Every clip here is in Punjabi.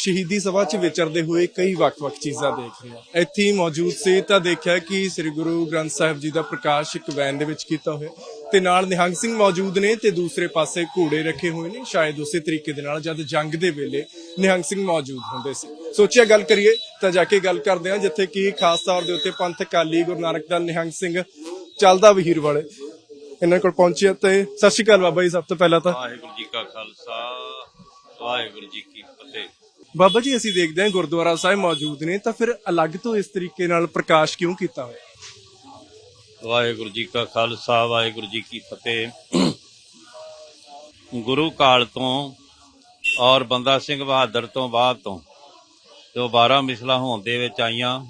ਸ਼ਹੀਦੀ ਸਭਾ 'ਚ ਵਿਚਰਦੇ ਹੋਏ ਕਈ ਵੱਖ-ਵੱਖ ਚੀਜ਼ਾਂ ਦੇਖ ਰਹੇ ਹਾਂ ਇੱਥੇ ਹੀ ਮੌਜੂਦ ਸੀ ਤਾਂ ਦੇਖਿਆ ਕਿ ਸ੍ਰੀ ਗੁਰੂ ਗ੍ਰੰਥ ਸਾਹਿਬ ਜੀ ਦਾ ਪ੍ਰਕਾਸ਼ ਇੱਕ ਵੈਨ ਦੇ ਵਿੱਚ ਕੀਤਾ ਹੋਇਆ ਤੇ ਨਾਲ ਨਿਹੰਗ ਸਿੰਘ ਮੌਜੂਦ ਨੇ ਤੇ ਦੂਸਰੇ ਪਾਸੇ ਘੋੜੇ ਰੱਖੇ ਹੋਏ ਨੇ। ਸ਼ਾਇਦ ਉਸੇ ਤਰੀਕੇ ਦੇ ਨਾਲ ਜਦ ਜੰਗ ਦੇ ਵੇਲੇ ਨਿਹੰਗ ਸਿੰਘ ਮੌਜੂਦ ਹੁੰਦੇ ਸੀ। ਸੋਚਿਆ ਗੱਲ ਕਰੀਏ ਤਾਂ ਜਾ ਕੇ ਗੱਲ ਕਰਦੇ ਹਾਂ ਜਿੱਥੇ ਕਿ ਖਾਸ ਤੌਰ ਦੇ ਉੱਤੇ ਪੰਥ ਅਕਾਲੀ ਗੁਰੂ ਨਾਨਕ ਦਾ ਨਿਹੰਗ ਸਿੰਘ ਚੱਲਦਾ ਵਹੀਰ ਵਾਲੇ ਇਹਨਾਂ ਕੋਲ ਪਹੁੰਚਿਆ ਤੇ ਸਤਿ ਸ਼੍ਰੀ ਅਕਾਲ ਬਾਬਾ ਜੀ, ਸਭ ਤੋਂ ਪਹਿਲਾਂ ਤਾਂ। ਵਾਹਿਗੁਰੂ ਜੀ ਕਾ ਖਾਲਸਾ, ਵਾਹਿਗੁਰੂ ਜੀ ਕੀ ਫਤਿਹ। ਬਾਬਾ ਜੀ, ਅਸੀਂ ਦੇਖਦੇ ਹਾਂ ਗੁਰਦੁਆਰਾ ਸਾਹਿਬ ਮੌਜੂਦ ਨੇ, ਤਾਂ ਫਿਰ ਅਲੱਗ ਤੋਂ ਇਸ ਤਰੀਕੇ ਨਾਲ ਪ੍ਰਕਾਸ਼ ਕਿਉਂ ਕੀਤਾ ਹੋਇਆ? ਵਾਹਿਗੁਰੂ ਜੀ ਕਾ ਖਾਲਸਾ, ਵਾਹਿਗੁਰੂ ਜੀ ਕੀ ਫਤਿਹ। ਗੁਰੂ ਕਾਲ ਤੋਂ ਔਰ ਬੰਦਾ ਸਿੰਘ ਬਹਾਦਰ ਤੋਂ ਬਾਅਦ ਤੋਂ ਜੋ 12 ਮਿਸਲਾਂ ਹੋਣ ਦੇ ਵਿੱਚ ਆਈਆਂ,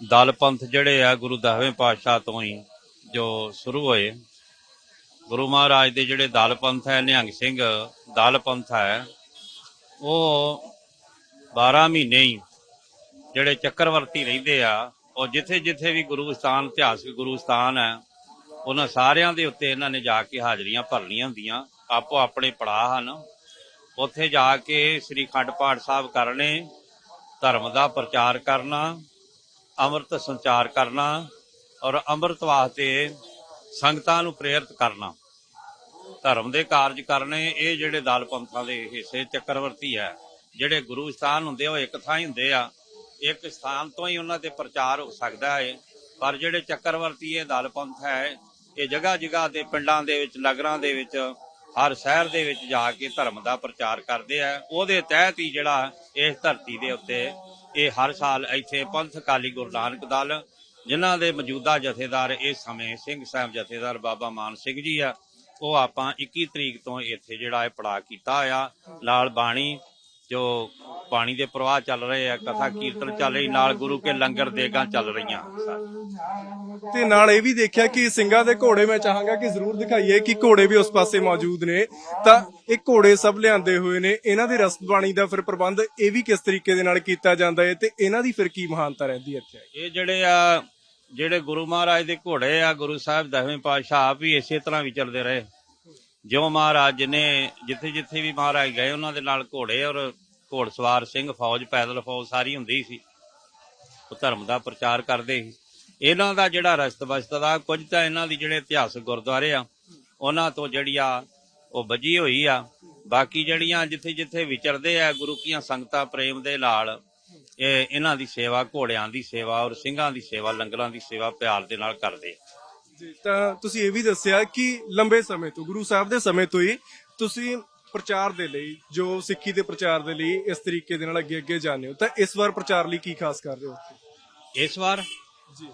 ਦਲ ਪੰਥ ਜਿਹੜੇ ਆ, ਗੁਰੂ ਦਸਵੇਂ ਪਾਤਸ਼ਾਹ ਤੋਂ ਹੀ ਜੋ ਸ਼ੁਰੂ ਹੋਏ। ਗੁਰੂ ਮਹਾਰਾਜ ਦੇ ਜਿਹੜੇ ਦਲ ਪੰਥ ਹੈ, ਨਿਹੰਗ ਸਿੰਘ ਦਲ ਪੰਥ ਹੈ ਉਹ 12 ਮਹੀਨੇ ਹੀ ਜਿਹੜੇ ਚੱਕਰਵਰਤੀ ਰਹਿੰਦੇ ਆ, ਉਹ ਜਿੱਥੇ ਜਿੱਥੇ ਵੀ ਗੁਰੂ ਸਥਾਨ, ਇਤਿਹਾਸਕ ਗੁਰੂ ਸਥਾਨ ਹੈ, ਉਹਨਾਂ ਸਾਰਿਆਂ ਦੇ ਉੱਤੇ ਇਹਨਾਂ ਨੇ ਜਾ ਕੇ ਹਾਜ਼ਰੀਆਂ ਭਰਨੀਆਂ ਹੁੰਦੀਆਂ, ਆਪੋ ਆਪਣੇ ਪੜਾਅ ਹਨ। ਉੱਥੇ ਜਾ ਕੇ ਸ੍ਰੀ ਖੰਡ ਪਾਠ ਸਾਹਿਬ ਕਰਨੇ, ਧਰਮ ਦਾ ਪ੍ਰਚਾਰ ਕਰਨਾ, ਅੰਮ੍ਰਿਤ ਸੰਚਾਰ ਕਰਨਾ ਔਰ ਅੰਮ੍ਰਿਤ ਵਾਸਤੇ ਸੰਗਤਾਂ ਨੂੰ ਪ੍ਰੇਰਿਤ ਕਰਨਾ। ਧਰਮ ਦੇ ਕਾਰਜ ਕਰਨੇ ਇਹ ਜਿਹੜੇ ਦਲ ਪੰਥਾਂ ਦੇ ਹਿੱਸੇ ਚੱਕਰਵਰਤੀ ਹੈ ਜਿਹੜੇ ਗੁਰੂ ਸਥਾਨ ਹੁੰਦੇ ਆ, ਉਹ ਇੱਕ ਥਾਂ ਹੀ ਹੁੰਦੇ ਆ। ਇੱਕ ਸਥਾਨ ਤੋਂ ਹੀ ਉਹਨਾਂ ਤੇ ਪ੍ਰਚਾਰ ਹੋ ਸਕਦਾ ਹੈ। ਪਰ ਜਿਹੜੇ ਚੱਕਰਵਰਤੀ ਇਹ ਦਲ ਪੰਥ ਹੈ ਇਹ ਜਗ੍ਹਾ ਜਗ੍ਹਾ ਦੇ ਪਿੰਡਾਂ ਦੇ ਵਿੱਚ ਨਗਰਾਂ ਦੇ ਵਿੱਚ ਹਰ ਸ਼ਹਿਰ ਦੇ ਵਿੱਚ ਜਾ ਕੇ ਧਰਮ ਦਾ ਪ੍ਰਚਾਰ ਕਰਦੇ ਆ। ਉਹਦੇ ਤਹਿਤ ਹੀ ਜਿਹੜਾ ਇਸ ਧਰਤੀ ਦੇ ਉੱਤੇ ਇਹ ਹਰ ਸਾਲ ਇੱਥੇ ਪੰਥ ਕਾਲੀ ਗੁਰੂ ਨਾਨਕ ਦਲ ਜਿਨ੍ਹਾਂ ਦੇ ਮੌਜੂਦਾ ਜਥੇਦਾਰ ਇਸ ਸਮੇਂ ਸਿੰਘ ਸਾਹਿਬ ਜਥੇਦਾਰ ਬਾਬਾ ਮਾਨ ਸਿੰਘ ਜੀ ਆ ਉਹ ਆਪਾਂ 21 ਤਰੀਕ ਤੋਂ ਇੱਥੇ ਜਿਹੜਾ ਇਹ ਪੜਾ ਕੀਤਾ ਆ ਨਾਲ ਬਾਣੀ ਜੋ ਪਾਣੀ ਦੇ ਪ੍ਰਵਾਹ ਚੱਲ ਰਹੇ ਆ ਕਥਾ ਕੀਰਤਨ ਚੱਲ ਰਹੀ ਨਾਲ ਗੁਰੂ ਕੇ ਲੰਗਰ ਦੇਗਾਂ ਚੱਲ ਰਹੀਆਂ। ਤੇ ਨਾਲ ਇਹ ਵੀ ਦੇਖਿਆ ਕਿ ਸਿੰਘਾਂ ਦੇ ਘੋੜੇ ਮੈਂ ਚਾਹਾਂਗਾ ਕਿ ਜ਼ਰੂਰ ਦਿਖਾਈਏ ਕਿ ਘੋੜੇ ਵੀ ਉਸ ਪਾਸੇ ਮੌਜੂਦ ਨੇ। ਤਾਂ ਇਹ ਘੋੜੇ ਸਭ ਲਿਆਂਦੇ ਹੋਏ ਨੇ। ਇਹਨਾਂ ਦੇ ਰਸਦ ਬਾਣੀ ਦਾ ਫਿਰ ਪ੍ਰਬੰਧ ਇਹ ਵੀ ਕਿਸ ਤਰੀਕੇ ਦੇ ਨਾਲ ਕੀਤਾ ਜਾਂਦਾ ਹੈ ਤੇ ਇਹਨਾਂ ਦੀ ਫਿਰ ਕੀ ਮਹਾਨਤਾ ਰਹਿੰਦੀ ਹੈ ਇੱਥੇ? ਇਹ ਜਿਹੜੇ ਆ ਜਿਹੜੇ ਗੁਰੂ ਮਹਾਰਾਜ ਦੇ ਘੋੜੇ ਆ, ਗੁਰੂ ਸਾਹਿਬ ਦਸਵੇਂ ਪਾਤਸ਼ਾਹ ਆਪ ਵੀ ਇਸੇ ਤਰ੍ਹਾਂ ਵਿਚਰਦੇ ਰਹੇ। ਜਿਉਂ ਮਹਾਰਾਜ ਨੇ ਜਿੱਥੇ ਜਿੱਥੇ ਵੀ ਮਹਾਰਾਜ ਗਏ, ਉਹਨਾਂ ਦੇ ਨਾਲ ਘੋੜੇ ਔਰ ਘੋੜਸਵਾਰ ਸਿੰਘ, ਫੌਜ, ਪੈਦਲ ਫੌਜ ਸਾਰੀ ਹੁੰਦੀ ਸੀ। ਉਹ ਧਰਮ ਦਾ ਪ੍ਰਚਾਰ ਕਰਦੇ ਸੀ। ਇਹਨਾਂ ਦਾ ਜਿਹੜਾ ਰਸਤ ਬਸਤ ਦਾ, ਕੁਝ ਤਾਂ ਇਹਨਾਂ ਦੀ ਜਿਹੜੇ ਇਤਿਹਾਸਕ ਗੁਰਦੁਆਰੇ ਆ, ਉਹਨਾਂ ਤੋਂ ਜਿਹੜੀ ਆ, ਉਹ ਬਜੀ ਹੋਈ ਆ। ਬਾਕੀ ਜਿਹੜੀਆਂ ਜਿੱਥੇ ਜਿੱਥੇ ਵਿਚਰਦੇ ਆ, ਗੁਰੂ ਕੀਆਂ ਸੰਗਤਾਂ ਪ੍ਰੇਮ ਦੇ ਨਾਲ ਇਹ ਇਹਨਾਂ ਦੀ ਸੇਵਾ ਘੋੜਿਆਂ ਦੀ ਸੇਵਾ ਔਰ ਸਿੰਘਾਂ ਦੀ ਸੇਵਾ ਲੰਗਰਾਂ ਦੀ ਸੇਵਾ ਪਿਆਰ ਦੇ ਨਾਲ ਕਰਦੇ ਆ। ਜੀ ਤਾਂ ਤੁਸੀਂ ਇਹ ਵੀ ਦੱਸਿਆ ਕਿ ਲੰਬੇ ਸਮੇਂ ਤੋਂ ਗੁਰੂ ਸਾਹਿਬ ਦੇ ਸਮੇਂ ਤੋਂ ਹੀ ਤੁਸੀਂ ਪ੍ਰਚਾਰ ਦੇ ਲਈ ਜੋ ਸਿੱਖੀ ਦੇ ਪ੍ਰਚਾਰ ਦੇ ਲਈ ਇਸ ਤਰੀਕੇ ਦੇ ਨਾਲ ਅੱਗੇ ਅੱਗੇ ਜਾਂਦੇ ਹੋ ਤਾਂ ਇਸ ਵਾਰ ਪ੍ਰਚਾਰ ਲਈ ਕੀ ਖਾਸ ਕਰ ਰਹੇ ਹੋ? ਇਸ ਵਾਰ ਜੀ।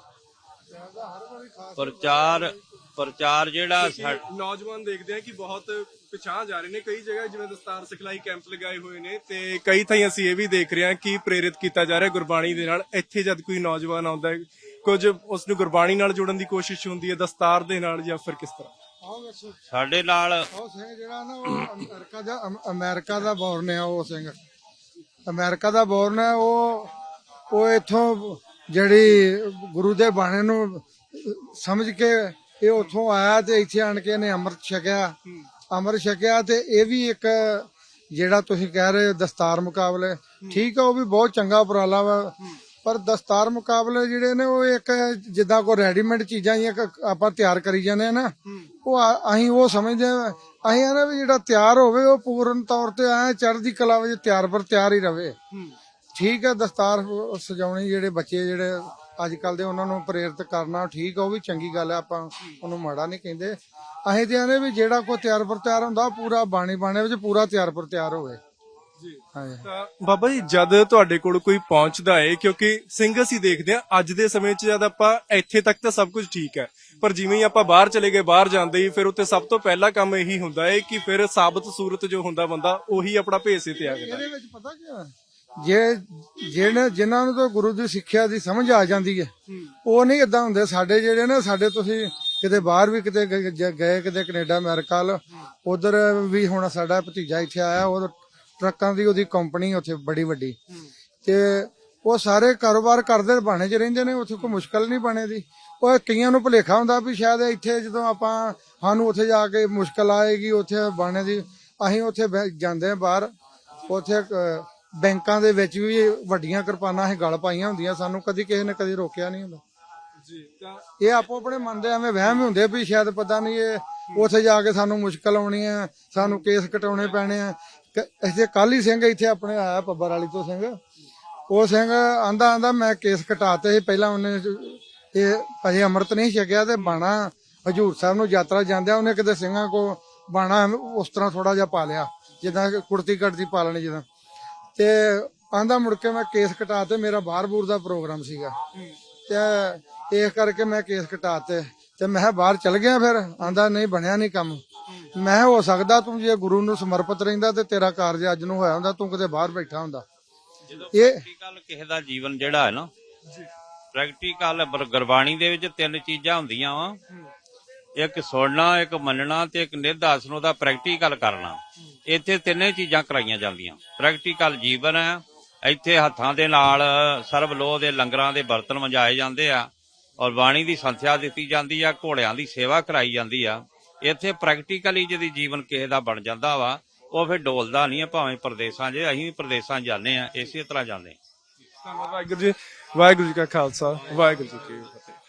ਪ੍ਰਚਾਰ ਪ੍ਰਚਾਰ ਜਿਹੜਾ ਸਾ- ਨੌਜਵਾਨ ਦੇਖਦੇ ਆ ਕਿ ਬਹੁਤ ਪਿਛਾਂ ਜਾ ਰਹੇ ਨੇ ਕਈ ਜਗ੍ਹਾ ਜਿਵੇਂ ਦਸਤਾਰ ਸਿਖਲਾਈ ਕੈਂਪ ਲਗਾਏ ਹੋਏ ਨੇ ਤੇ ਕਈ ਥਾਈਂ ਅਸੀਂ ਇਹ ਵੀ ਦੇਖ ਰਹੇ ਹਾਂ ਕਿ ਪ੍ਰੇਰਿਤ ਕੀਤਾ ਜਾ ਰਿਹਾ ਗੁਰਬਾਣੀ ਦੇ ਨਾਲ। ਇੱਥੇ ਜਦ ਕੋਈ ਨੌਜਵਾਨ ਆਉਂਦਾ ਹੈ ਕੁਝ ਉਸ ਨੂੰ ਗੁਰਬਾਣੀ ਨਾਲ ਜੋੜਨ ਦੀ ਕੋਸ਼ਿਸ਼ ਹੁੰਦੀ ਹੈ ਦਸਤਾਰ ਦੇ ਨਾਲ ਜਾਂ ਫਿਰ ਕਿਸ ਤਰ੍ਹਾਂ? ਸਾਡੇ ਨਾਲ ਉਹ ਸਿੰਘ ਜਿਹੜਾ ਨਾ ਉਹ ਅਮਰੀਕਾ ਦਾ ਅਮ- ਅਮਰੀਕਾ ਦਾ ਬੌਰਨ ਆ ਉਹ ਸਿੰਘ। ਅਮਰੀਕਾ ਦਾ ਬੌਰਨ ਹੈ ਉਹ ਉਹ ਇਥੋਂ ਜਿਹੜੀ ਗੁਰੂ ਦੇ ਬਾਣੇ ਨੂੰ ਸਮਝ ਕੇ ਇਹ ਉਥੋਂ ਆਇਆ ਤੇ ਇੱਥੇ ਆਣ ਕੇ ਇਹਨੇ ਅੰਮ੍ਰਿਤ ਛਕਿਆ। ਅੰਮ੍ਰਿਤ ਛਕਿਆ ਤੇ ਇਹ ਵੀ ਇੱਕ ਜਿਹੜਾ ਤੁਸੀਂ ਕਹਿ ਰਹੇ ਹੋ ਦਸਤਾਰ ਮੁਕਾਬਲੇ। ਠੀਕ ਆ ਉਹ ਵੀ ਬਹੁਤ ਚੰਗਾ ਉਪਰਾਲਾ ਵਾ। ਪਰ ਦਸਤਾਰ ਮੁਕਾਬਲੇ ਜਿਹੜੇ ਨੇ ਉਹ ਇੱਕ ਜਿੱਦਾਂ ਕੋ ਰੈਡੀਮੇਡ ਚੀਜ਼ਾਂ ਹੀ ਆਪਾਂ ਤਿਆਰ ਕਰੀ ਜਾਂਦੇ ਆ ਨਾ। ਉਹ ਅਸੀਂ ਉਹ ਸਮਝਦੇ ਆ। ਅਸੀਂ ਆ ਨਾ ਵੀ ਜਿਹੜਾ ਤਿਆਰ ਹੋਵੇ ਉਹ ਪੂਰਨ ਤੌਰ ਤੇ ਐ ਚੜ੍ਹਦੀ ਕਲਾ ਵਿੱਚ ਤਿਆਰ ਪਰ ਤਿਆਰ ਹੀ ਰਵੇ। ਠੀਕ ਹੈ ਦਸਤਾਰ ਸਜਾਉਣੀ ਜਿਹੜੇ ਬੱਚੇ ਜਿਹੜੇ ਅੱਜ ਕੱਲ ਦੇ ਉਹਨਾਂ ਨੂੰ ਪ੍ਰੇਰਿਤ ਕਰਨਾ ਠੀਕ ਆ ਉਹ ਵੀ ਚੰਗੀ ਗੱਲ ਹੈ ਆਪਾਂ ਉਹਨੂੰ ਮਾੜਾ ਨਹੀਂ ਕਹਿੰਦੇ। ਅਸੀਂ ਤੇ ਆਨੇ ਵੀ ਜਿਹੜਾ ਕੋ ਤਿਆਰ ਪਰ ਤਿਆਰ ਹੁੰਦਾ ਉਹ ਪੂਰਾ ਬਾਣੀ ਬਾਣੇ ਵਿੱਚ ਪੂਰਾ ਤਿਆਰ ਪਰ ਤਿਆਰ ਹੋਵੇ। ਜੀ। ਹਾਂਜੀ। ਤਾਂ ਬਾਬਾ ਜੀ ਜਦ ਤੁਹਾਡੇ ਕੋਲ ਕੋਈ ਪਹੁੰਚਦਾ ਹੈ ਕਿਉਂਕਿ ਸਿੰਘ ਅਸੀਂ ਦੇਖਦੇ ਹਾਂ ਅੱਜ ਦੇ ਸਮੇਂ 'ਚ ਜਦ ਆਪਾਂ ਇੱਥੇ ਤੱਕ ਤਾਂ ਸਭ ਕੁਝ ਠੀਕ ਹੈ। ਪਰ ਜਿਵੇਂ ਹੀ ਆਪਾਂ ਬਾਹਰ ਚਲੇ ਗਏ ਬਾਹਰ ਜਾਂਦੇ ਹੀ ਫਿਰ ਉੱਥੇ ਸਭ ਤੋਂ ਪਹਿਲਾ ਕੰਮ ਇਹੀ ਹੁੰਦਾ ਹੈ ਕਿ ਫਿਰ ਸਾਬਤ ਸੂਰਤ ਜੋ ਹੁੰਦਾ ਬੰਦਾ ਉਹੀ ਆਪਣਾ ਭੇਸ ਤੇ ਆ ਜਾਂਦਾ ਇਹਦੇ ਵਿੱਚ ਪਤਾ ਕੀ ਹੈ ਜੇ ਜਿਹੜੇ ਜਿਨ੍ਹਾਂ ਨੂੰ ਤਾਂ ਗੁਰੂ ਦੀ ਸਿੱਖਿਆ ਦੀ ਸਮਝ ਆ ਜਾਂਦੀ ਹੈ, ਉਹ ਨਹੀਂ ਇਦਾਂ ਹੁੰਦੇ। ਸਾਡੇ ਜਿਹੜੇ ਨੇ, ਸਾਡੇ ਤੁਸੀਂ ਕਿਤੇ ਬਾਹਰ ਵੀ ਕਿਤੇ ਗਏ, ਕਿਤੇ ਕੈਨੇਡਾ, ਅਮਰੀਕਾ ਲ ਉਧਰ ਵੀ ਹੁਣ ਸਾਡਾ ਭਤੀਜਾ ਇੱਥੇ ਆਇਆ, ਉਹ ਟਰੱਕਾਂ ਦੀ ਉਹਦੀ ਕੰਪਨੀ ਉੱਥੇ ਬੜੀ ਵੱਡੀ। ਤੇ ਉਹ ਸਾਰੇ ਕਾਰੋਬਾਰ ਕਰਦੇ ਬਾਣੇ 'ਚ ਰਹਿੰਦੇ ਨੇ, ਉੱਥੇ ਕੋਈ ਮੁਸ਼ਕਲ ਨਹੀਂ ਬਣੇ ਦੀ। ਉਹ ਕਈਆਂ ਨੂੰ ਭੁਲੇਖਾ ਹੁੰਦਾ ਵੀ ਸ਼ਾਇਦ ਇੱਥੇ ਜਦੋਂ ਆਪਾਂ ਸਾਨੂੰ ਉੱਥੇ ਜਾ ਕੇ ਮੁਸ਼ਕਲ ਆਏਗੀ, ਉੱਥੇ ਬਾਣੇ ਦੀ, ਅਸੀਂ ਉੱਥੇ ਬਹਿ- ਜਾਂਦੇ ਹਾਂ ਬਾਹਰ। ਉੱਥੇ ਬੈਂਕਾਂ ਦੇ ਵਿੱਚ ਵੀ ਵੱਡੀਆਂ ਕਿਰਪਾਨਾਂ ਇਹ ਗਲ ਪਾਈਆਂ ਹੁੰਦੀਆਂ ਸਾਨੂੰ ਕਦੀ ਕਿਸੇ ਨੇ ਕਦੀ ਰੋਕਿਆ ਨਹੀਂ ਹੁੰਦਾ। ਜੀ ਤਾਂ ਇਹ ਆਪੋ ਆਪਣੇ ਮਨ ਦੇ ਐਵੇਂ ਵਹਿਮ ਹੁੰਦੇ ਵੀ ਸ਼ਾਇਦ ਪਤਾ ਨਹੀਂ ਇਹ ਉੱਥੇ ਜਾ ਕੇ ਸਾਨੂੰ ਮੁਸ਼ਕਲ ਆਉਣੀ ਹੈ ਸਾਨੂੰ ਕੇਸ ਕਟਾਉਣੇ ਪੈਣੇ ਆ। ਇੱਥੇ ਕਾਲੀ ਸਿੰਘ ਇੱਥੇ ਆਪਣੇ ਆਇਆ ਪੱਬਰ ਵਾਲੀ ਤੋਂ ਸਿੰਘ। ਉਹ ਸਿੰਘ ਆਂਦਾ ਆਂਦਾ ਮੈਂ ਕੇਸ ਕਟਾਤੇ ਸੀ ਪਹਿਲਾਂ ਉਹਨੇ ਇਹ ਅਜੇ ਅੰਮ੍ਰਿਤ ਨਹੀਂ ਛਕਿਆ ਤੇ ਬਾਣਾ ਹਜੂਰ ਸਾਹਿਬ ਨੂੰ ਯਾਤਰਾ ਜਾਂਦਿਆਂ ਉਹਨੇ ਕਿਤੇ ਸਿੰਘਾਂ ਕੋ ਬਾਣਾ ਉਸ ਤਰ੍ਹਾਂ ਥੋੜਾ ਜਿਹਾ ਪਾ ਲਿਆ ਜਿੱਦਾਂ ਕੁੜਤੀ ਕੱਟਦੀ ਪਾ ਲੈਣੀ ਜਿੱਦਾਂ। ਤੇ ਆਂਦਾ ਮੁੜ ਕੇ ਮੈਂ ਕੇਸ ਕਟਾ ਤੇ ਮੇਰਾ ਬਾਹਰ ਬੂਰ ਦਾ ਪ੍ਰੋਗਰਾਮ ਸੀਗਾ। ਤੇ ਇਸ ਕਰਕੇ ਮੈਂ ਕੇਸ ਕਟਾਤੇ ਤੇ ਮੈਂ ਕਿਹਾ ਬਾਹਰ ਚਲ ਗਿਆ ਫਿਰ। ਆਂਦਾ ਨਹੀਂ ਬਣਿਆ ਨਹੀਂ ਕੰਮ। ਮੈਂ ਹੋ ਸਕਦਾ ਤੂੰ ਜੇ ਗੁਰੂ ਨੂੰ ਸਮਰਪਿਤ ਰਹਿੰਦਾ ਤੇ ਤੇਰਾ ਕਾਰਜ ਅੱਜ ਨੂੰ ਹੋਇਆ ਹੁੰਦਾ ਤੂੰ ਕਿਤੇ ਬਾਹਰ ਬੈਠਾ ਹੁੰਦਾ। ਇਹ ਪ੍ਰੈਕਟੀਕਲ ਕਿਸੇ ਦਾ ਜੀਵਨ ਜਿਹੜਾ ਹੈ ਨਾ ਪ੍ਰੈਕਟੀਕਲ ਗੁਰਬਾਣੀ ਦੇ ਵਿੱਚ ਤਿੰਨ ਚੀਜ਼ਾਂ ਹੁੰਦੀਆਂ ਵਾ। ਇੱਕ ਸੁਣਨਾ ਇੱਕ ਮੰਨਣਾ ਤੇ ਇੱਕ ਨਿਰਦਾਸ ਨੂੰ ਦਾ ਪ੍ਰੈਕਟੀਕਲ ਕਰਨਾ। ਇੱਥੇ ਤਿੰਨੇ ਚੀਜ਼ਾਂ ਕਰਾਈਆਂ ਜਾਂਦੀਆਂ। ਪ੍ਰੈਕਟੀਕਲ ਜੀਵਨ ਹੈ, ਇੱਥੇ ਹੱਥਾਂ ਦੇ ਨਾਲ ਸਰਬ ਲੋਹ ਦੇ ਲੰਗਰਾਂ ਦੇ ਬਰਤਨ ਵਜਾਏ ਜਾਂਦੇ ਆ, ਔਰ ਬਾਣੀ ਦੀ ਸੰਥਿਆ ਦਿੱਤੀ ਜਾਂਦੀ ਆ, ਘੋੜਿਆਂ ਦੀ ਸੇਵਾ ਕਰਾਈ ਜਾਂਦੀ ਆ। ਇੱਥੇ ਪ੍ਰੈਕਟੀਕਲੀ ਜਿਹਦੀ ਜੀਵਨ ਕਿਸੇ ਦਾ ਬਣ ਜਾਂਦਾ ਵਾ, ਉਹ ਫਿਰ ਡੋਲਦਾ ਨਹੀਂ ਆ, ਭਾਵੇਂ ਪ੍ਰਦੇਸਾਂ 'ਚ, ਅਸੀਂ ਵੀ ਪ੍ਰਦੇਸਾਂ ਜਾਂਦੇ ਆ, ਇਸੇ ਤਰ੍ਹਾਂ ਜਾਂਦੇ ਧੰਨਵਾਦ ਵਾਹਿਗੁਰੂ ਜੀ। ਵਾਹਿਗੁਰੂ ਜੀ ਕਾ ਖਾਲਸਾ, ਵਾਹਿਗੁਰੂ ਜੀ ਕੀ ਫਤਿਹ।